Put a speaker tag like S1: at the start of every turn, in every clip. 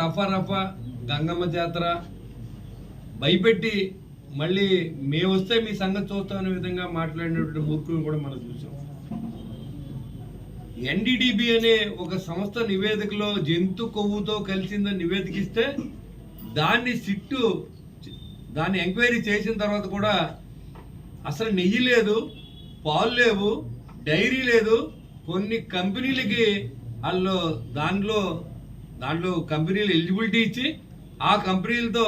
S1: రఫా రఫా గంగమ్మ జాతర. భయపెట్టి మళ్ళీ మేము వస్తే మీ సంగతి చూస్తాం అనే విధంగా మాట్లాడినటువంటి మూర్ఖులు కూడా మనం చూసాం. ఎన్డీడీబీ అనే ఒక సంస్థ నివేదికలో జంతు కొవ్వుతో కలిసిందని నివేదికిస్తే దాన్ని సిట్టు దాన్ని ఎంక్వైరీ చేసిన తర్వాత కూడా అసలు నెయ్యి లేదు పాలు లేవు డైరీ లేదు. కొన్ని కంపెనీలకి వాళ్ళు దాంట్లో దాంట్లో కంపెనీలు ఎలిజిబిలిటీ ఇచ్చి ఆ కంపెనీలతో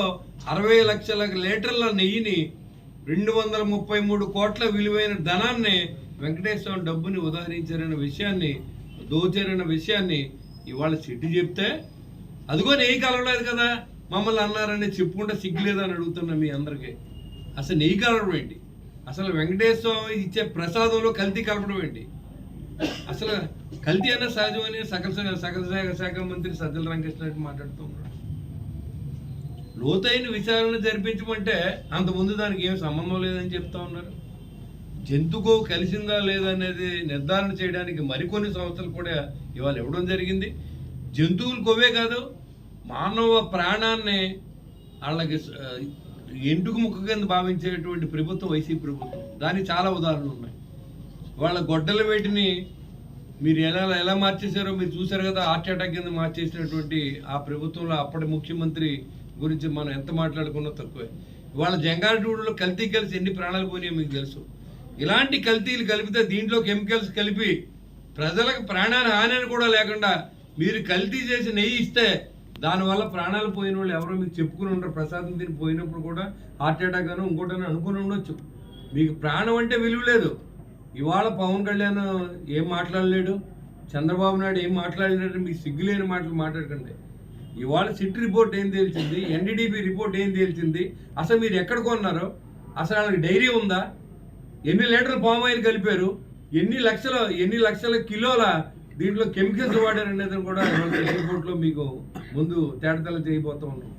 S1: అరవై లక్షల లీటర్ల నెయ్యిని రెండు వందల ముప్పై మూడు కోట్ల విలువైన ధనాన్ని వెంకటేశ్వర డబ్బుని ఉదహరించారన్న విషయాన్ని దోచారన్న విషయాన్ని ఇవాళ సిట్టి చెప్తే అదిగో నెయ్యి కలవలేదు కదా మమ్మల్ని అన్నారని చెప్పుకుంటే సిగ్గులేదని అడుగుతున్నా మీ అందరికీ. అసలు నెయ్యి కలవడం ఏంటి? అసలు వెంకటేశ్వర ఇచ్చే ప్రసాదంలో కల్తీ కలపడం ఏంటి? అసలు కల్తీ అన్న సహజమని సకల సకల శాఖ శాఖ మంత్రి సజ్జల రామకృష్ణ రెడ్డి మాట్లాడుతూ ఉన్నాడు. లోతైన విచారణ జరిపించమంటే అంత ముందు దానికి ఏం సంబంధం లేదని చెప్తా ఉన్నారు. జంతుకో కలిసిందా లేదా అనేది నిర్ధారణ చేయడానికి మరికొన్ని సంస్థలు కూడా ఇవాళ ఇవ్వడం జరిగింది. జంతువులు కొవ్వే కాదు మానవ ప్రాణాన్ని వాళ్ళకి ఆ, ఎంటుకు ముక్క కింద భావించేటువంటి ప్రభుత్వం వైసీపీ ప్రభుత్వం. దానికి చాలా ఉదాహరణలు ఉన్నాయి. వాళ్ళ గొడ్డల వేటిని మీరు ఎలా ఎలా మార్చేశారో మీరు చూశారు కదా హార్ట్ అటాక్ కింద మార్చేసినటువంటి ఆ ప్రభుత్వంలో అప్పటి ముఖ్యమంత్రి గురించి మనం ఎంత మాట్లాడుకున్నా తక్కువే. వాళ్ళ జంగారెడ్డిలో కల్తీ కలిసి ఎన్ని ప్రాణాలు పోయినాయో మీకు తెలుసు. ఇలాంటి కల్తీలు కలిపితే దీంట్లో కెమికల్స్ కలిపి ప్రజలకు ప్రాణాన్ని హాని కూడా లేకుండా మీరు కల్తీ చేసి నెయ్యి ఇస్తే దానివల్ల ప్రాణాలు పోయిన వాళ్ళు ఎవరో మీకు చెప్పుకుని ఉండరు. ప్రసాదం తిని పోయినప్పుడు కూడా హార్ట్ అటాక్ అని ఇంకోటని అనుకుని ఉండొచ్చు. మీకు ప్రాణం అంటే విలువ లేదు. ఇవాళ పవన్ కళ్యాణ్ ఏం మాట్లాడలేడు చంద్రబాబు నాయుడు ఏం మాట్లాడలేడు మీకు సిగ్గులేని మాటలు మాట్లాడకండి. ఇవాళ సిట్ రిపోర్ట్ ఏం తేల్చింది ఎన్డీడీపీ రిపోర్ట్ ఏం తేల్చింది అసలు మీరు ఎక్కడ కొన్నారో అసలు వాళ్ళకి డైరీ ఉందా? ఎన్ని లీటర్లు పామ్ ఆయిల్ కలిపారు ఎన్ని లక్షల ఎన్ని లక్షల కిలోల దీంట్లో కెమికల్స్ వాడారు అనేది కూడా రిపోర్ట్లో మీకు ముందు తేడతల చేయబోతా ఉన్నాం.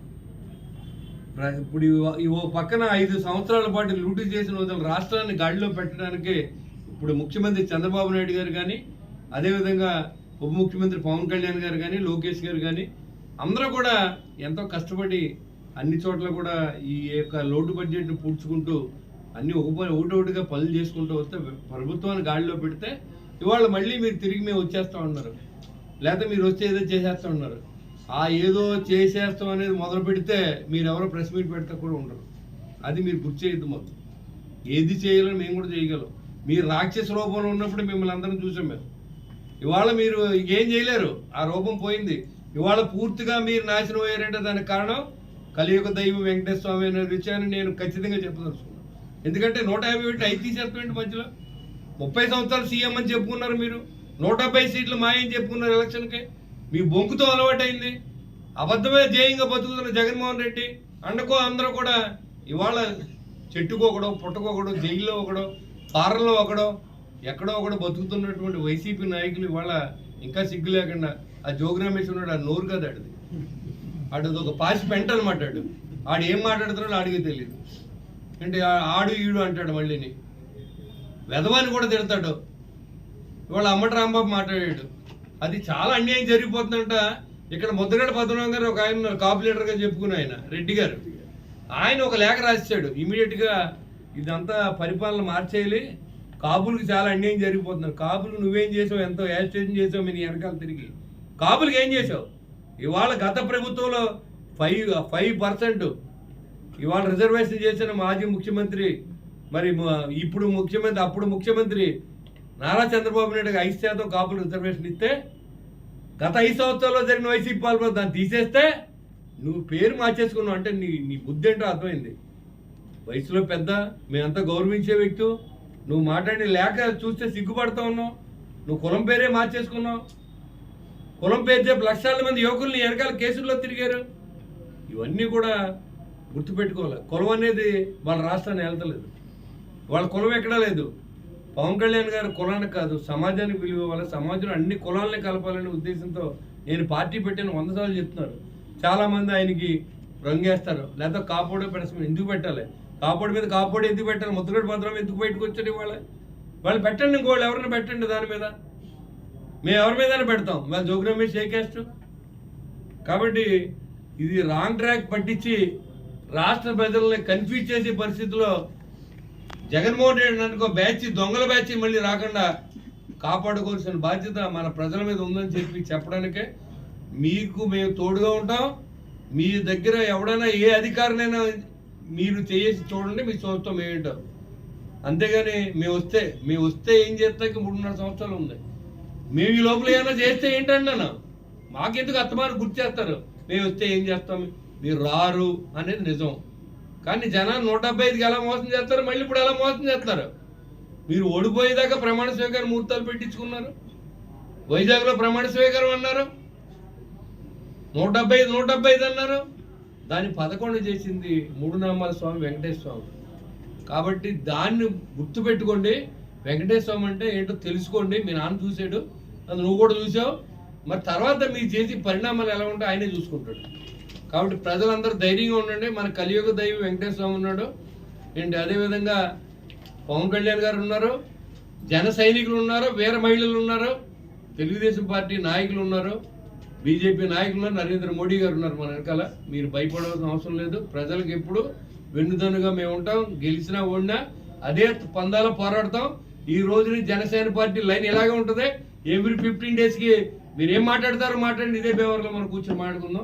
S1: ఇప్పుడు ఓ పక్కన ఐదు సంవత్సరాల పాటు లూటీ చేసిన వదిలి రాష్ట్రాన్ని గాడిలో పెట్టడానికి ఇప్పుడు ముఖ్యమంత్రి చంద్రబాబు నాయుడు గారు కానీ అదేవిధంగా ఉప ముఖ్యమంత్రి పవన్ కళ్యాణ్ గారు కానీ లోకేష్ గారు కానీ అందరూ కూడా ఎంతో కష్టపడి అన్ని చోట్ల కూడా ఈ యొక్క లోటు బడ్జెట్ను పూడ్చుకుంటూ అన్ని ఒక ఒకటొకటిగా పనులు చేసుకుంటూ వస్తే ప్రభుత్వాన్ని గాడిలో పెడితే ఇవాళ మళ్ళీ మీరు తిరిగి మేము వచ్చేస్తా ఉన్నారు. లేకపోతే మీరు వచ్చి ఏదో చేసేస్తా ఉన్నారు. ఆ ఏదో చేసేస్తాం అనేది మొదలు పెడితే మీరు ఎవరో ప్రెస్ మీట్ పెడితే కూడా ఉండరు. అది మీరు గుర్తు చేయొద్దు మాకు. ఏది చేయాలని మేము కూడా చేయగలం. మీరు రాక్షస రూపంలో ఉన్నప్పుడు మిమ్మల్ని అందరం చూసాం మేము. ఇవాళ మీరు ఏం చేయలేరు. ఆ రూపం పోయింది. ఇవాళ పూర్తిగా మీరు నాశనం అయ్యారంటే దానికి కారణం కలియుగ దైవం వెంకటేశ్వర స్వామి అనే విషయాన్ని నేను ఖచ్చితంగా చెప్పదలుచుకున్నాను ఎందుకంటే నూట యాభై ఒకటి ఐదు తీసేస్తామండి మధ్యలో. ముప్పై సంవత్సరాలు సీఎం అని చెప్పుకున్నారు మీరు. నూట డెబ్బై సీట్లు మాయని చెప్పుకున్నారు ఎలక్షన్కి. మీ బొంకుతో అలవాటైంది. అబద్ధమే జయంగా బతుకుతున్న జగన్మోహన్ రెడ్డి. అండకో అందరూ కూడా ఇవాళ చెట్టుకోకడో పుట్టకోకడో జైల్లో ఒకడో పార్లలో ఒకడో ఎక్కడో ఒకడో బతుకుతున్నటువంటి వైసీపీ నాయకులు ఇవాళ ఇంకా సిగ్గు లేకుండా ఆ జోగ్రామేష్ ఉన్నాడు ఆ నోరు కదా ఆడిది. ఆడు ఒక పాసి పెంట అనమాట ఆడు. ఆడు ఏం మాట్లాడుతున్నాడో ఆడికి తెలియదు అంటే ఆడు ఈడు అంటాడు మళ్ళీని. వెధవాని కూడా తిడతాడు. ఇవాళ అమ్మటి రాంబాబు మాట్లాడాడు. అది చాలా అన్యాయం జరిగిపోతుందంట. ఇక్కడ ముద్రగడ పద్మనాభం గారు ఒక ఆయన ఉన్నారు, కాపు లీడర్గా చెప్పుకుని ఆయన రెడ్డి గారు. ఆయన ఒక లేఖ రాశాడు. ఇమీడియట్గా ఇదంతా పరిపాలన మార్చేయాలి. కాబులకు చాలా అన్యాయం జరిగిపోతున్నారు. కాపులు నువ్వేం చేసావు? ఎంతో యాజిటేషన్ చేసావు మీ వెనకాల తిరిగి. కాబుల్కి ఏం చేసావు? ఇవాళ గత ప్రభుత్వంలో ఫైవ్ ఫైవ్ పర్సెంట్ ఇవాళ రిజర్వేషన్ చేసిన మాజీ ముఖ్యమంత్రి మరి ఇప్పుడు ముఖ్యమంత్రి అప్పుడు ముఖ్యమంత్రి నారా చంద్రబాబు నాయుడు ఐదు శాతం కాపులు రిజర్వేషన్ ఇస్తే గత ఐదు సంవత్సరాల్లో జరిగిన వైసీపీ పాలన దాన్ని తీసేస్తే నువ్వు పేరు మార్చేసుకున్నావు. అంటే నీ నీ బుద్ధి ఏంటో అర్థమైంది. వయసులో పెద్ద మేమంతా గౌరవించే వ్యక్తి. నువ్వు మాట్లాడి లేక చూస్తే సిగ్గుపడతా ఉన్నావు. నువ్వు కులం పేరే మార్చేసుకున్నావు. కులం పేరు చెప్పి లక్షల మంది యువకుల్ని వెనకాల కేసుల్లో తిరిగారు. ఇవన్నీ కూడా గుర్తుపెట్టుకోవాలి. కులం అనేది వాళ్ళ రాష్ట్రాన్ని వెళ్తలేదు. వాళ్ళ కులం ఎక్కడా లేదు. పవన్ కళ్యాణ్ గారు కులానికి కాదు సమాజానికి విలువ ఇవ్వాలి. సమాజంలో అన్ని కులాలని కలపాలనే ఉద్దేశంతో నేను పార్టీ పెట్టాను వంద సార్లు చెప్తున్నారు. చాలామంది ఆయనకి రంగేస్తారు. లేదా కాపోడే పెడతాం ఎందుకు పెట్టాలి? కాపోడి మీద కాపోడి ఎందుకు పెట్టాలి? ముద్రగడ మాత్రం ఎందుకు బయటకు వచ్చాడు ఇవాళ? వాళ్ళు పెట్టండి ఇంకోళ్ళు ఎవరైనా పెట్టండి దాని మీద? మేము ఎవరి మీదైనా పెడతాం. వాళ్ళు జోగ్రమేష్ మీద క్యాస్ట్ కాబట్టి ఇది రాంగ్ ట్రాక్ పట్టించి రాష్ట్ర ప్రజల్ని కన్ఫ్యూజ్ చేసే పరిస్థితిలో జగన్మోహన్ రెడ్డి అనుకో బ్యాచ్ దొంగల బ్యాచ్ మళ్ళీ రాకుండా కాపాడుకోవాల్సిన బాధ్యత మన ప్రజల మీద ఉందని చెప్పి చెప్పడానికే మీకు మేము తోడుగా ఉంటాం. మీ దగ్గర ఎవడైనా ఏ అధికారినైనా మీరు చేసి చూడండి మీ చూస్తాం మేమేంటో అంతేగాని మేము వస్తే మేము వస్తే ఏం చేస్తాక మూడున్నర సంవత్సరాలు ఉంది మేము ఈ లోపల ఏమైనా చేస్తే ఏంటండి అన్న మాకెందుకు అత్తమారు గుర్తు చేస్తారు? మేము వస్తే ఏం చేస్తాం? మీరు రారు అనేది నిజం. కానీ జనాలు నూట డెబ్బై ఐదుకి ఎలా మోసం చేస్తారు? మళ్ళీ ఇప్పుడు ఎలా మోసం చేస్తారు? మీరు ఓడిపోయేదాకా ప్రమాణ స్వీకారం ముహూర్తాలు పెట్టించుకున్నారు? వైజాగ్లో ప్రమాణ స్వీకారం అన్నారు? నూట డెబ్బై ఐదు నూట డెబ్బై ఐదు అన్నారు? దాన్ని పదకొండు చేసింది మూడు నామాల స్వామి వెంకటేశ్వర స్వామి. కాబట్టి దాన్ని గుర్తుపెట్టుకోండి. వెంకటేశ్వర స్వామి అంటే ఏంటో తెలుసుకోండి. మీ నాన్న చూసాడు అది నువ్వు కూడా చూసావు. మరి తర్వాత మీరు చేసి పరిణామాలు ఎలా ఉంటాయో ఆయనే చూసుకుంటాడు. కాబట్టి ప్రజలందరూ ధైర్యంగా ఉండండి. మన కలియుగ దైవం వెంకటేశ్వర స్వామి ఉన్నాడు. ఏంటి? అదేవిధంగా పవన్ కళ్యాణ్ గారు ఉన్నారు. జన సైనికులు ఉన్నారు. వీర మహిళలు ఉన్నారు. తెలుగుదేశం పార్టీ నాయకులు ఉన్నారు. బీజేపీ నాయకులు నరేంద్ర మోడీ గారు ఉన్నారు మన వెనకాల. మీరు భయపడవలసిన అవసరం లేదు. ప్రజలకు ఎప్పుడు వెన్నుదన్నుగా మేము ఉంటాం. గెలిచినా ఓడినా అదే పందాలో పోరాడతాం. ఈ రోజున జనసేన పార్టీ లైన్ ఎలాగే ఉంటుంది. ఎవ్రీ ఫిఫ్టీన్ డేస్కి మీరు ఏం మాట్లాడతారో మాట్లాడండి. ఇదే బేవర్లో మనం కూర్చొని మాట్లాడుకుందాం.